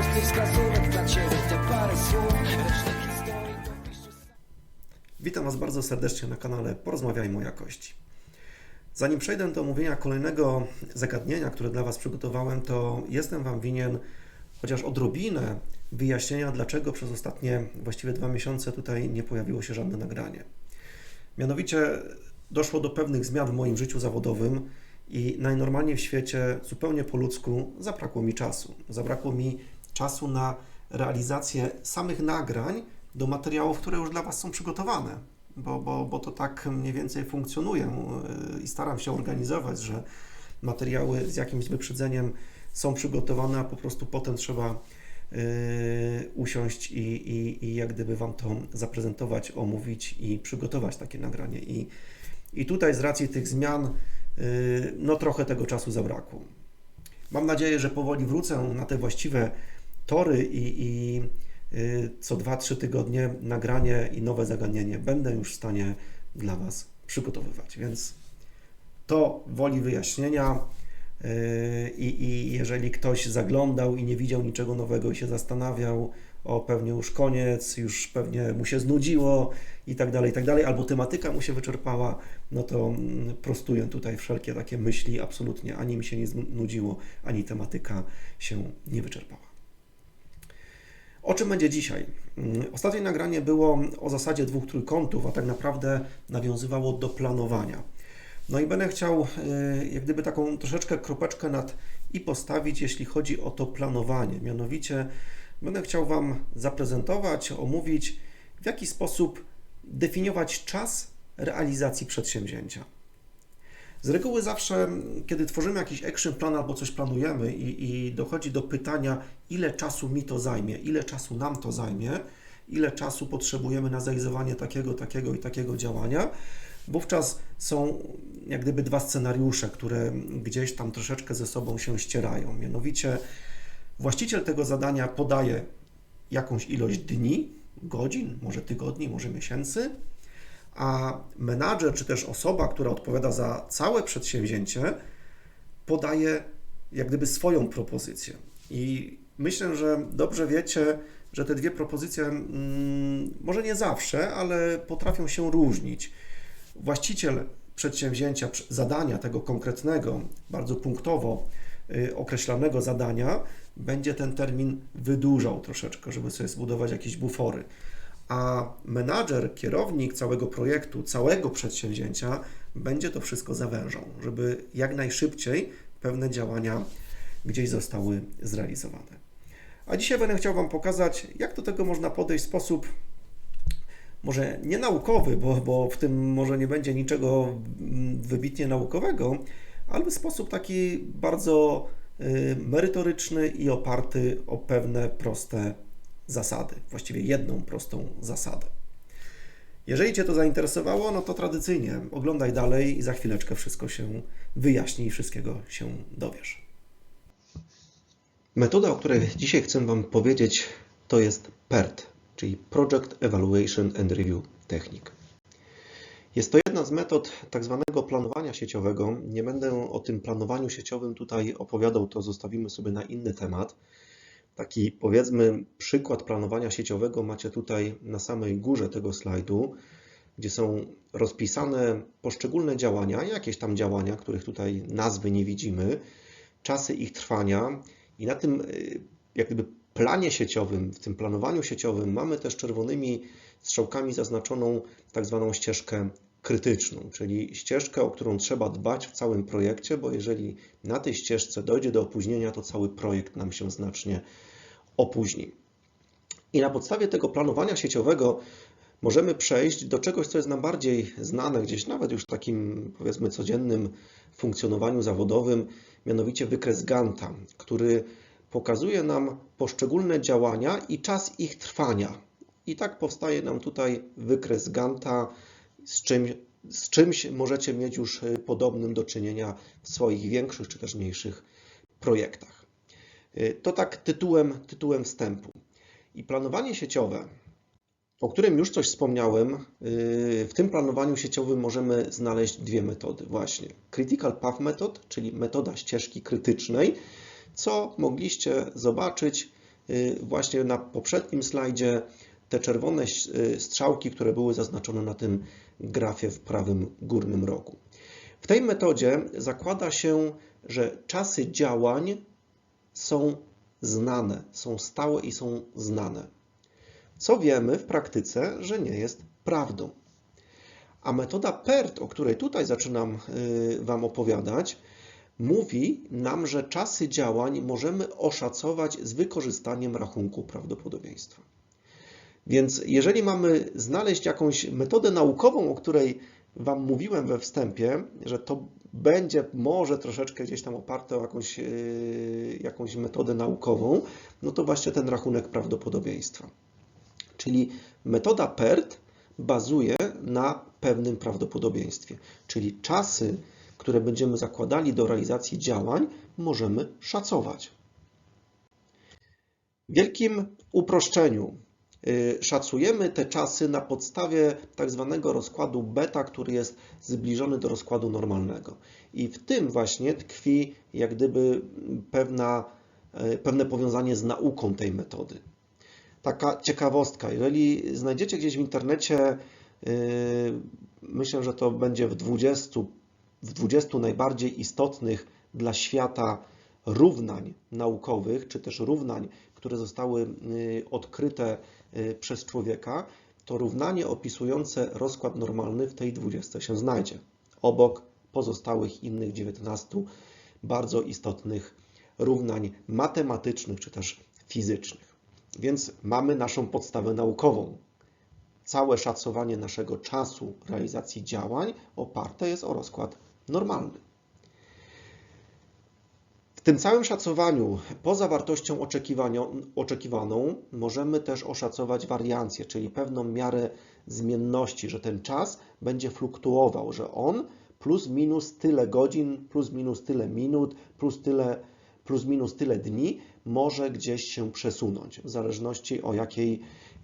wskazówek dla ciebie te Witam Was bardzo serdecznie na kanale Porozmawiajmy o jakości. Zanim przejdę do omówienia kolejnego zagadnienia, które dla Was przygotowałem, to jestem Wam winien chociaż odrobinę wyjaśnienia, dlaczego przez ostatnie właściwie dwa miesiące tutaj nie pojawiło się żadne nagranie. Mianowicie doszło do pewnych zmian w moim życiu zawodowym i najnormalniej w świecie, zupełnie po ludzku, zabrakło mi czasu. Zabrakło mi czasu na realizację samych nagrań do materiałów, które już dla Was są przygotowane, bo, bo, bo to tak mniej więcej funkcjonuje yy, i staram się organizować, że materiały z jakimś wyprzedzeniem są przygotowane, a po prostu potem trzeba yy, usiąść i, i, i jak gdyby Wam to zaprezentować, omówić i przygotować takie nagranie. I, i tutaj z racji tych zmian, yy, no trochę tego czasu zabrakło. Mam nadzieję, że powoli wrócę na te właściwe tory i, i yy, co 2-3 tygodnie nagranie i nowe zagadnienie będę już w stanie dla Was przygotowywać. Więc to woli wyjaśnienia. Yy, I, I jeżeli ktoś zaglądał i nie widział niczego nowego i się zastanawiał, o pewnie już koniec, już pewnie mu się znudziło i tak dalej, i tak dalej, albo tematyka mu się wyczerpała, no to mm, prostuję tutaj wszelkie takie myśli. Absolutnie ani mi się nie znudziło, ani tematyka się nie wyczerpała. O czym będzie dzisiaj? Mm, Ostatnie nagranie było o zasadzie dwóch trójkątów, a tak naprawdę nawiązywało do planowania. No i będę chciał y, jak gdyby taką troszeczkę kropeczkę nad i postawić, jeśli chodzi o to planowanie. Mianowicie będę chciał Wam zaprezentować, omówić, w jaki sposób definiować czas realizacji przedsięwzięcia. Z reguły zawsze, kiedy tworzymy jakiś action plan albo coś planujemy i, i dochodzi do pytania, ile czasu mi to zajmie, ile czasu nam to zajmie, ile czasu potrzebujemy na zrealizowanie takiego, takiego i takiego działania, wówczas są jak gdyby dwa scenariusze, które gdzieś tam troszeczkę ze sobą się ścierają. Mianowicie właściciel tego zadania podaje jakąś ilość dni, godzin, może tygodni, może miesięcy, a menadżer czy też osoba, która odpowiada za całe przedsięwzięcie, podaje jak gdyby swoją propozycję. I myślę, że dobrze wiecie, że te dwie propozycje mm, może nie zawsze, ale potrafią się różnić. Właściciel przedsięwzięcia, pr- zadania tego konkretnego, bardzo punktowo y, określanego zadania, będzie ten termin wydłużał troszeczkę, żeby sobie zbudować jakieś bufory. A menadżer, kierownik całego projektu, całego przedsięwzięcia będzie to wszystko zawężał, żeby jak najszybciej pewne działania gdzieś zostały zrealizowane. A dzisiaj będę chciał Wam pokazać, jak do tego można podejść w sposób może nie naukowy, bo, bo w tym może nie będzie niczego wybitnie naukowego, ale w sposób taki bardzo y, merytoryczny i oparty o pewne proste zasady, właściwie jedną prostą zasadę. Jeżeli Cię to zainteresowało, no to tradycyjnie oglądaj dalej i za chwileczkę wszystko się wyjaśni i wszystkiego się dowiesz. Metoda, o której dzisiaj chcę Wam powiedzieć, to jest PERT, czyli Project Evaluation and Review Technique. Jest to jedna z metod tak zwanego planowania sieciowego. Nie będę o tym planowaniu sieciowym tutaj opowiadał, to zostawimy sobie na inny temat. Taki powiedzmy przykład planowania sieciowego macie tutaj na samej górze tego slajdu, gdzie są rozpisane poszczególne działania, jakieś tam działania, których tutaj nazwy nie widzimy, czasy ich trwania i na tym y, jak gdyby planie sieciowym, w tym planowaniu sieciowym mamy też czerwonymi strzałkami zaznaczoną tak zwaną ścieżkę krytyczną, czyli ścieżkę, o którą trzeba dbać w całym projekcie, bo jeżeli na tej ścieżce dojdzie do opóźnienia, to cały projekt nam się znacznie opóźni. I na podstawie tego planowania sieciowego możemy przejść do czegoś, co jest nam bardziej znane, gdzieś nawet już w takim powiedzmy codziennym funkcjonowaniu zawodowym, mianowicie wykres Ganta, który pokazuje nam poszczególne działania i czas ich trwania. I tak powstaje nam tutaj wykres Ganta, z, czym, z czymś możecie mieć już y, podobnym do czynienia w swoich większych czy też mniejszych projektach. Y, To tak tytułem, tytułem wstępu. I planowanie sieciowe, o którym już coś wspomniałem, y, w tym planowaniu sieciowym możemy znaleźć dwie metody właśnie. Critical Path Method, czyli metoda ścieżki krytycznej, co mogliście zobaczyć właśnie na poprzednim slajdzie te czerwone strzałki, które były zaznaczone na tym grafie w prawym górnym rogu. W tej metodzie zakłada się, że czasy działań są znane, są stałe i są znane. Co wiemy w praktyce, że nie jest prawdą. A metoda PERT, o której tutaj zaczynam y, Wam opowiadać, mówi nam, że czasy działań możemy oszacować z wykorzystaniem rachunku prawdopodobieństwa. Więc jeżeli mamy znaleźć jakąś metodę naukową, o której Wam mówiłem we wstępie, że to będzie może troszeczkę gdzieś tam oparte o jakąś, yy, jakąś metodę naukową, no to właśnie ten rachunek prawdopodobieństwa. Czyli metoda PERT bazuje na pewnym prawdopodobieństwie, czyli czasy, które będziemy zakładali do realizacji działań, możemy szacować. W wielkim uproszczeniu szacujemy te czasy na podstawie tak zwanego rozkładu beta, który jest zbliżony do rozkładu normalnego. I w tym właśnie tkwi jak gdyby pewna, y, pewne powiązanie z nauką tej metody. Taka ciekawostka, jeżeli znajdziecie gdzieś w internecie, y, myślę, że to będzie w 20, w 20 najbardziej istotnych dla świata równań naukowych, czy też równań, które zostały y, odkryte y, przez człowieka, to równanie opisujące rozkład normalny w tej 20 się znajdzie, obok pozostałych innych 19 bardzo istotnych równań matematycznych czy też fizycznych. Więc mamy naszą podstawę naukową. Całe szacowanie naszego czasu realizacji działań oparte jest o rozkład normalny. W tym całym szacowaniu, poza wartością oczekiwaną, możemy też oszacować wariancję, czyli pewną miarę zmienności, że ten czas będzie fluktuował, że on plus minus tyle godzin, plus minus tyle minut, plus, tyle, plus minus tyle dni może gdzieś się przesunąć, w zależności o jakiej,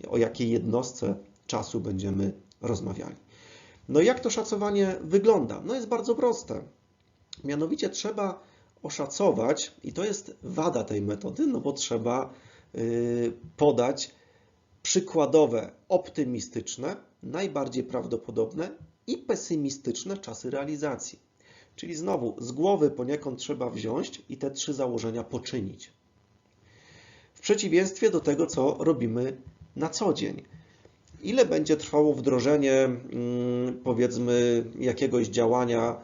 o jakiej jednostce czasu będziemy rozmawiali. No i jak to szacowanie wygląda? No jest bardzo proste. Mianowicie trzeba oszacować, i to jest wada tej metody, no bo trzeba y, podać przykładowe, optymistyczne, najbardziej prawdopodobne i pesymistyczne czasy realizacji. Czyli znowu z głowy poniekąd trzeba wziąć i te trzy założenia poczynić. W przeciwieństwie do tego, co robimy na co dzień. Ile będzie trwało wdrożenie, mm, powiedzmy, jakiegoś działania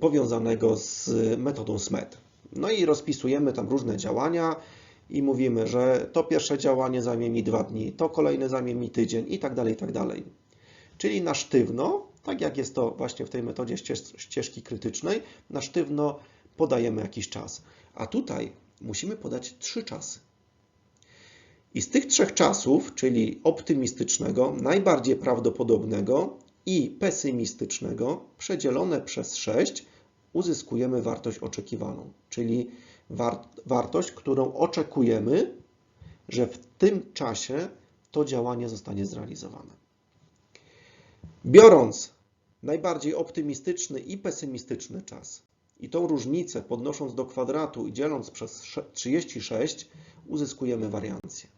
powiązanego z metodą SMET? No i rozpisujemy tam różne działania i mówimy, że to pierwsze działanie zajmie mi dwa dni, to kolejne zajmie mi tydzień i tak dalej, i tak dalej. Czyli na sztywno, tak jak jest to właśnie w tej metodzie ścieżki krytycznej, na sztywno podajemy jakiś czas. A tutaj musimy podać trzy czasy. I z tych trzech czasów, czyli optymistycznego, najbardziej prawdopodobnego i pesymistycznego, przedzielone przez 6, uzyskujemy wartość oczekiwaną, czyli war wartość, którą oczekujemy, że w tym czasie to działanie zostanie zrealizowane. Biorąc najbardziej optymistyczny i pesymistyczny czas i tą różnicę podnosząc do kwadratu i dzieląc przez 36, uzyskujemy wariancję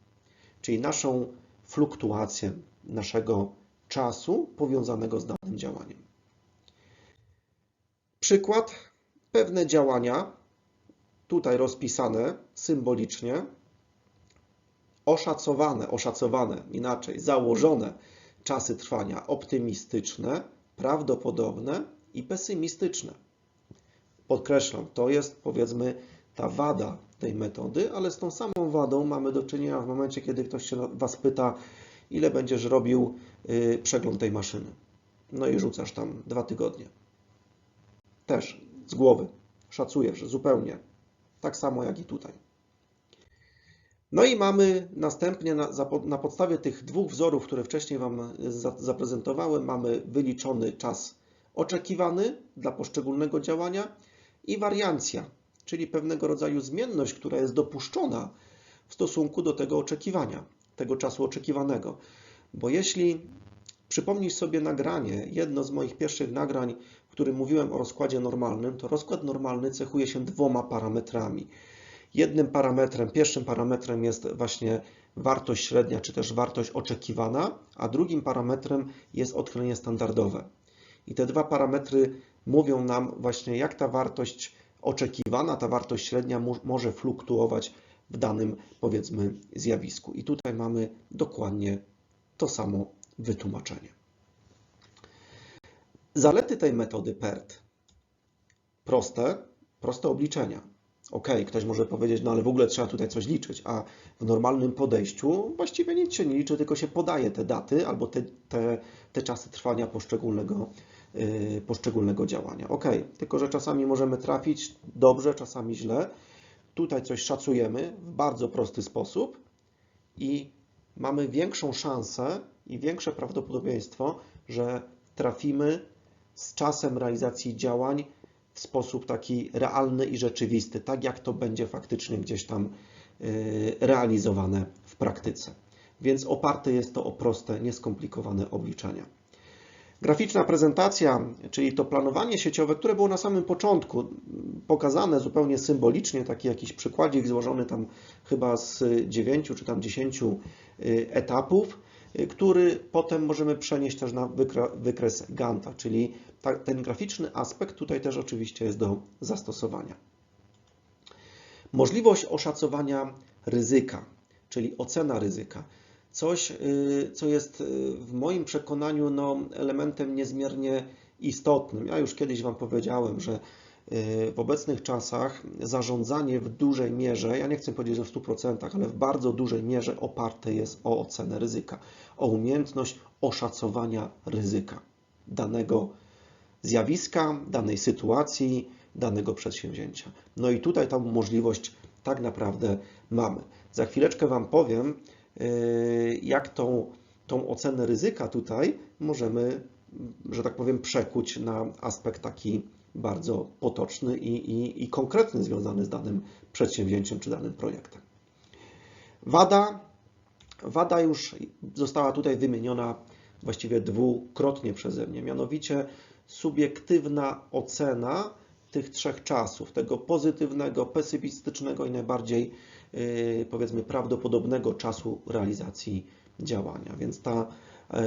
czyli naszą fluktuację naszego czasu powiązanego z danym działaniem. Przykład, pewne działania, tutaj rozpisane symbolicznie, oszacowane, oszacowane inaczej, założone czasy trwania optymistyczne, prawdopodobne i pesymistyczne. Podkreślam, to jest powiedzmy ta wada tej metody, ale z tą samą wadą mamy do czynienia w momencie, kiedy ktoś się Was pyta, ile będziesz robił y, przegląd tej maszyny. No i rzucasz tam dwa tygodnie. Też z głowy. Szacujesz zupełnie. Tak samo jak i tutaj. No i mamy następnie na, na podstawie tych dwóch wzorów, które wcześniej Wam zaprezentowałem, mamy wyliczony czas oczekiwany dla poszczególnego działania i wariancja, czyli pewnego rodzaju zmienność, która jest dopuszczona w stosunku do tego oczekiwania, tego czasu oczekiwanego. Bo jeśli przypomnisz sobie nagranie, jedno z moich pierwszych nagrań, w którym mówiłem o rozkładzie normalnym, to rozkład normalny cechuje się dwoma parametrami. Jednym parametrem, pierwszym parametrem jest właśnie wartość średnia, czy też wartość oczekiwana, a drugim parametrem jest odchylenie standardowe. I te dwa parametry mówią nam właśnie, jak ta wartość oczekiwana, ta wartość średnia mo- może fluktuować w danym, powiedzmy, zjawisku. I tutaj mamy dokładnie to samo wytłumaczenie. Zalety tej metody PERT. Proste, proste obliczenia. Ok, ktoś może powiedzieć, no ale w ogóle trzeba tutaj coś liczyć, a w normalnym podejściu właściwie nic się nie liczy, tylko się podaje te daty albo te, te, te czasy trwania poszczególnego, yy, poszczególnego działania. Ok, tylko że czasami możemy trafić dobrze, czasami źle. Tutaj coś szacujemy w bardzo prosty sposób i mamy większą szansę i większe prawdopodobieństwo, że trafimy z czasem realizacji działań w sposób taki realny i rzeczywisty, tak jak to będzie faktycznie gdzieś tam y, realizowane w praktyce. Więc oparte jest to o proste, nieskomplikowane obliczenia. Graficzna prezentacja, czyli to planowanie sieciowe, które było na samym początku pokazane zupełnie symbolicznie, taki jakiś przykładzik złożony tam chyba z 9 czy tam 10 etapów, y, który potem możemy przenieść też na wykres Ganta, czyli ten graficzny aspekt tutaj też oczywiście jest do zastosowania. Możliwość oszacowania ryzyka, czyli ocena ryzyka. Coś, y, co jest y, w moim przekonaniu no, elementem niezmiernie istotnym. Ja już kiedyś Wam powiedziałem, że y, w obecnych czasach zarządzanie w dużej mierze, ja nie chcę powiedzieć, że w 100%, ale w bardzo dużej mierze oparte jest o ocenę ryzyka, o umiejętność oszacowania ryzyka danego zjawiska, danej sytuacji, danego przedsięwzięcia. No i tutaj tą możliwość tak naprawdę mamy. Za chwileczkę Wam powiem, jak tą, tą ocenę ryzyka tutaj możemy, że tak powiem, przekuć na aspekt taki bardzo potoczny i, i, i konkretny, związany z danym przedsięwzięciem czy danym projektem. Wada, wada już została tutaj wymieniona właściwie dwukrotnie przeze mnie, mianowicie subiektywna ocena tych trzech czasów, tego pozytywnego, pesymistycznego i najbardziej powiedzmy prawdopodobnego czasu realizacji działania. Więc ta, yy,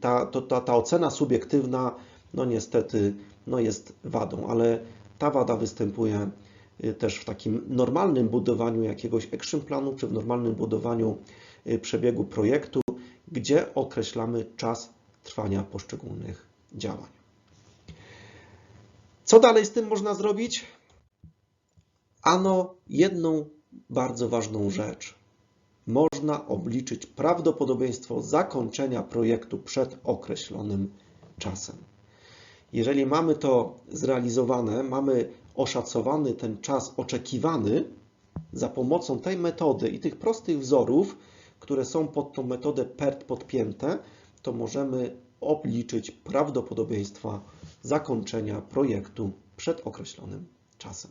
ta, to, ta, ta ocena subiektywna, no niestety, no jest wadą, ale ta wada występuje yy, też w takim normalnym budowaniu jakiegoś action planu, czy w normalnym budowaniu przebiegu projektu, gdzie określamy czas trwania poszczególnych działań. Co dalej z tym można zrobić? Ano jedną bardzo ważną rzecz. Można obliczyć prawdopodobieństwo zakończenia projektu przed określonym czasem. Jeżeli mamy to zrealizowane, mamy oszacowany ten czas oczekiwany za pomocą tej metody i tych prostych wzorów, które są pod tą metodę PERT podpięte, to możemy obliczyć prawdopodobieństwa zakończenia projektu przed określonym czasem.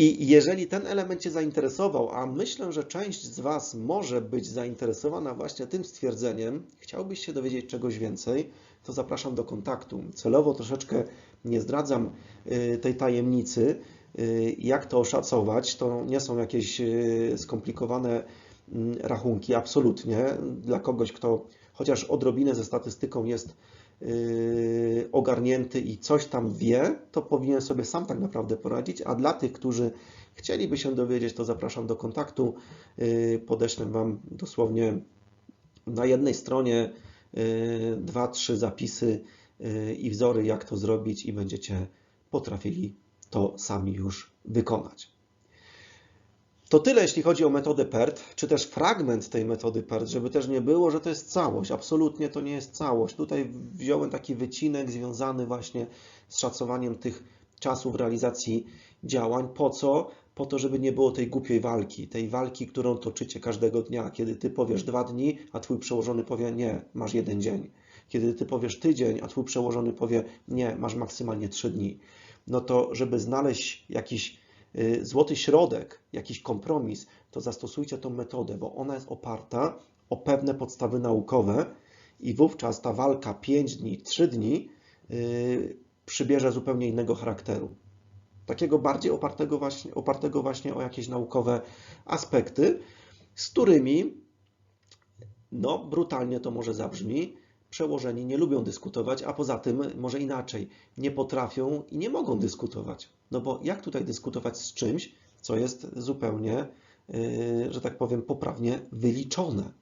I jeżeli ten element Cię zainteresował, a myślę, że część z Was może być zainteresowana właśnie tym stwierdzeniem, chciałbyś się dowiedzieć czegoś więcej, to zapraszam do kontaktu. Celowo troszeczkę nie zdradzam y, tej tajemnicy, y, jak to oszacować. To nie są jakieś y, skomplikowane mm, rachunki, absolutnie. Dla kogoś, kto chociaż odrobinę ze statystyką jest ogarnięty i coś tam wie, to powinien sobie sam tak naprawdę poradzić, a dla tych, którzy chcieliby się dowiedzieć, to zapraszam do kontaktu. Yy, Podeślę Wam dosłownie na jednej stronie yy, dwa, trzy zapisy yy, i wzory, jak to zrobić i będziecie potrafili to sami już wykonać. To tyle, jeśli chodzi o metodę PERT, czy też fragment tej metody PERT, żeby też nie było, że to jest całość. Absolutnie to nie jest całość. Tutaj wziąłem taki wycinek związany właśnie z szacowaniem tych czasów realizacji działań. Po co? Po to, żeby nie było tej głupiej walki, tej walki, którą toczycie każdego dnia, kiedy ty powiesz dwa dni, a twój przełożony powie nie, masz jeden dzień. Kiedy ty powiesz tydzień, a twój przełożony powie nie, masz maksymalnie trzy dni. No to, żeby znaleźć jakiś złoty środek, jakiś kompromis, to zastosujcie tą metodę, bo ona jest oparta o pewne podstawy naukowe i wówczas ta walka 5 dni, 3 dni yy, przybierze zupełnie innego charakteru. takiego bardziej opartego właśnie, opartego właśnie o jakieś naukowe aspekty, z którymi, no brutalnie to może zabrzmi, przełożeni nie lubią dyskutować, a poza tym może inaczej, nie potrafią i nie mogą dyskutować. No bo jak tutaj dyskutować z czymś, co jest zupełnie, yy, że tak powiem, poprawnie wyliczone?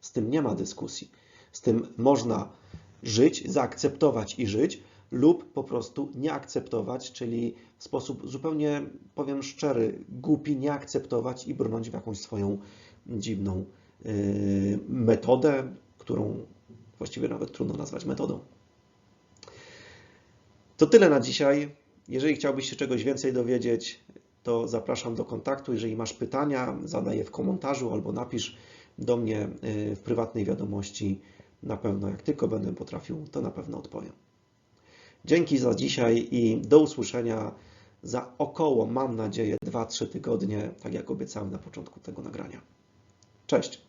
Z tym nie ma dyskusji. Z tym można żyć, zaakceptować i żyć, lub po prostu nie akceptować, czyli w sposób zupełnie, powiem szczery, głupi, nie akceptować i brnąć w jakąś swoją dziwną yy, metodę, którą właściwie nawet trudno nazwać metodą. To tyle na dzisiaj. Jeżeli chciałbyś się czegoś więcej dowiedzieć, to zapraszam do kontaktu. Jeżeli masz pytania, zadaj je w komentarzu albo napisz do mnie yy, w prywatnej wiadomości. Na pewno, jak tylko będę potrafił, to na pewno odpowiem. Dzięki za dzisiaj i do usłyszenia za około, mam nadzieję, 2-3 tygodnie, tak jak obiecałem na początku tego nagrania. Cześć!